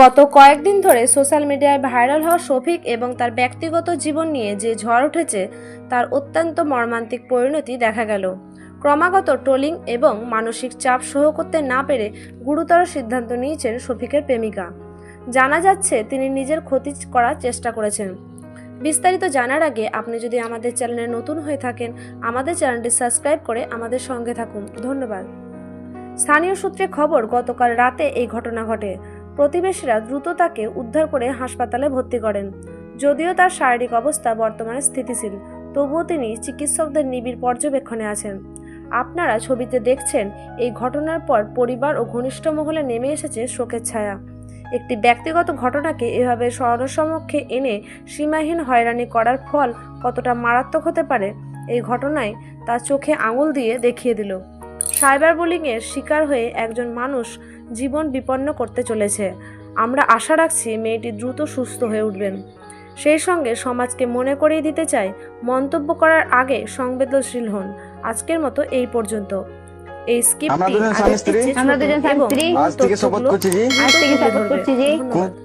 গত কয়েকদিন ধরে সোশ্যাল মিডিয়ায় ভাইরাল হওয়া শফিক এবং তার ব্যক্তিগত জীবন নিয়ে যে ঝড় উঠেছে, তার অত্যন্ত মর্মান্তিক পরিণতি দেখা গেল। ক্রমাগত ট্রোলিং এবং মানসিক চাপ সহ করতে না পেরে গুরুতর সিদ্ধান্ত নিয়েছেন শফিকের প্রেমিকা। জানা যাচ্ছে, তিনি নিজের ক্ষতি করার চেষ্টা করেছেন। বিস্তারিত জানার আগে আপনি যদি আমাদের চ্যানেলে নতুন হয়ে থাকেন, আমাদের চ্যানেলটি সাবস্ক্রাইব করে আমাদের সঙ্গে থাকুন। ধন্যবাদ। স্থানীয় সূত্রে খবর, গতকাল রাতে এই ঘটনা ঘটে। প্রতিবেশীরা দ্রুত তাকে উদ্ধার করে হাসপাতালে ভর্তি করেন। যদিও তার শারীরিক অবস্থা বর্তমানে স্থিতিশীল, তবুও তিনি চিকিৎসকদের নিবিড় পর্যবেক্ষণে আছেন। আপনারা ছবিতে দেখছেন, এই ঘটনার পর পরিবার ও ঘনিষ্ঠ মহলে নেমে এসেছে শোকের ছায়া। একটি ব্যক্তিগত ঘটনাকে এভাবে স্মরণসমক্ষে এনে সীমাহীন হয়রানি করার ফল কতটা মারাত্মক হতে পারে, এই ঘটনায় তার চোখে আঙুল দিয়ে দেখিয়ে দিল। সাইবার বুলিংয়ের শিকার হয়ে একজন মানুষ জীবন বিপন্ন করতে চলেছে। আমরা আশা রাখছি মেয়েটি দ্রুত সুস্থ হয়ে উঠবেন। সেই সঙ্গে সমাজকে মনে করিয়ে দিতে চাই মন্তব্য করার আগে সংবেদনশীল হন। আজকের মতো এই পর্যন্ত। এই আমরা স্ক্রিপ্টটি দুজন স্বামী স্ত্রী। আমরা দুজন স্বামী স্ত্রী। আজ থেকে শপথ করছি যে আজ থেকে শপথ করছি ধন্যবাদ।